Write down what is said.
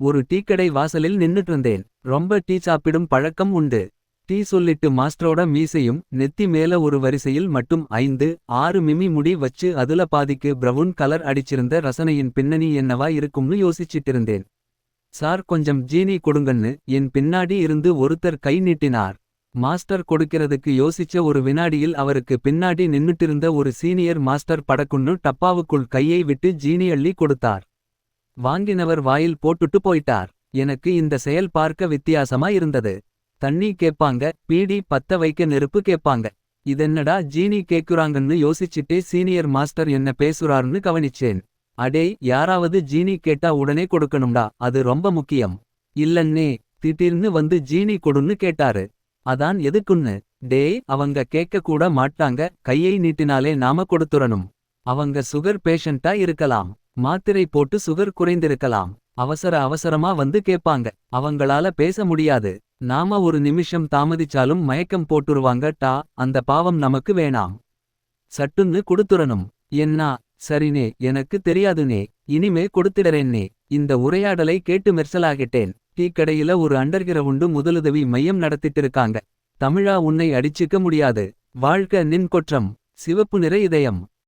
ஒரு டீக்கடை வாசலில் நின்னுட்டு இருந்தேன். ரொம்ப டீ சாப்பிடும் பழக்கம் உண்டு. டீ சொல்லிட்டு மாஸ்டரோட மீசையும் நெத்தி மேல ஒரு வரிசையில் மட்டும் ஐந்து ஆறு மிமி முடி வச்சு அதுல பாதிக்கு பிரவுன் கலர் அடிச்சிருந்த ரசனையின் பின்னணி என்னவா இருக்கும்னு யோசிச்சிட்டிருந்தேன் சார் கொஞ்சம் ஜீனி கொடுங்கன்னு என் பின்னாடி இருந்து ஒருத்தர் கை நீட்டினார். மாஸ்டர் கொடுக்கிறதுக்கு யோசிச்ச ஒரு வினாடியில் அவருக்கு பின்னாடி நின்னுட்டிருந்த ஒரு சீனியர் மாஸ்டர் படக்குன்னு டப்பாவுக்குள் கையை விட்டு ஜீனி அள்ளி கொடுத்தார். வாங்கினவர் வாயில் போட்டுட்டு போயிட்டார். எனக்கு இந்த செயல் பார்க்க வித்தியாசமா இருந்தது தண்ணி கேப்பாங்க பீடி பத்த வைக்க நெருப்பு கேப்பாங்க இதென்னடா ஜீனி கேக்குறாங்கன்னு யோசிச்சுட்டே சீனியர் மாஸ்டர் என்ன பேசுறாருன்னு கவனிச்சேன். அடேய் யாராவது ஜீனி கேட்டா உடனே கொடுக்கணும்டா அது ரொம்ப முக்கியம். இல்லன்னே திடீர்னு வந்து ஜீனி கொடுன்னு கேட்டாரு. அதான் எதுக்குன்னு? டேய் அவங்க கேட்க கூட மாட்டாங்க கையை நீட்டினாலே நாம கொடுத்துறணும். அவங்க சுகர் பேஷண்டா இருக்கலாம். மாத்திரை போட்டு சுகர் குறைந்திருக்கலாம். அவசர அவசரமா வந்து கேப்பாங்க அவங்களால பேச முடியாது. நாம ஒரு நிமிஷம் தாமதிச்சாலும் மயக்கம் போட்டுருவாங்க டா அந்த பாவம் நமக்கு வேணாம். சட்டுன்னு கொடுத்துறணும். என்னா சரினே எனக்கு தெரியாதுனே இனிமே கொடுத்திடறேன்னே இந்த உரையாடலை கேட்டு மெர்சலாகிட்டேன். டீ கடையில ஒரு அண்டர்கிரவுண்டு முதலுதவி மையம் நடத்திட்டு இருக்காங்க தமிழா உன்னை அடிச்சுக்க முடியாது. வாழ்க நின் கொற்றம். சிவப்பு நிற இதயம்.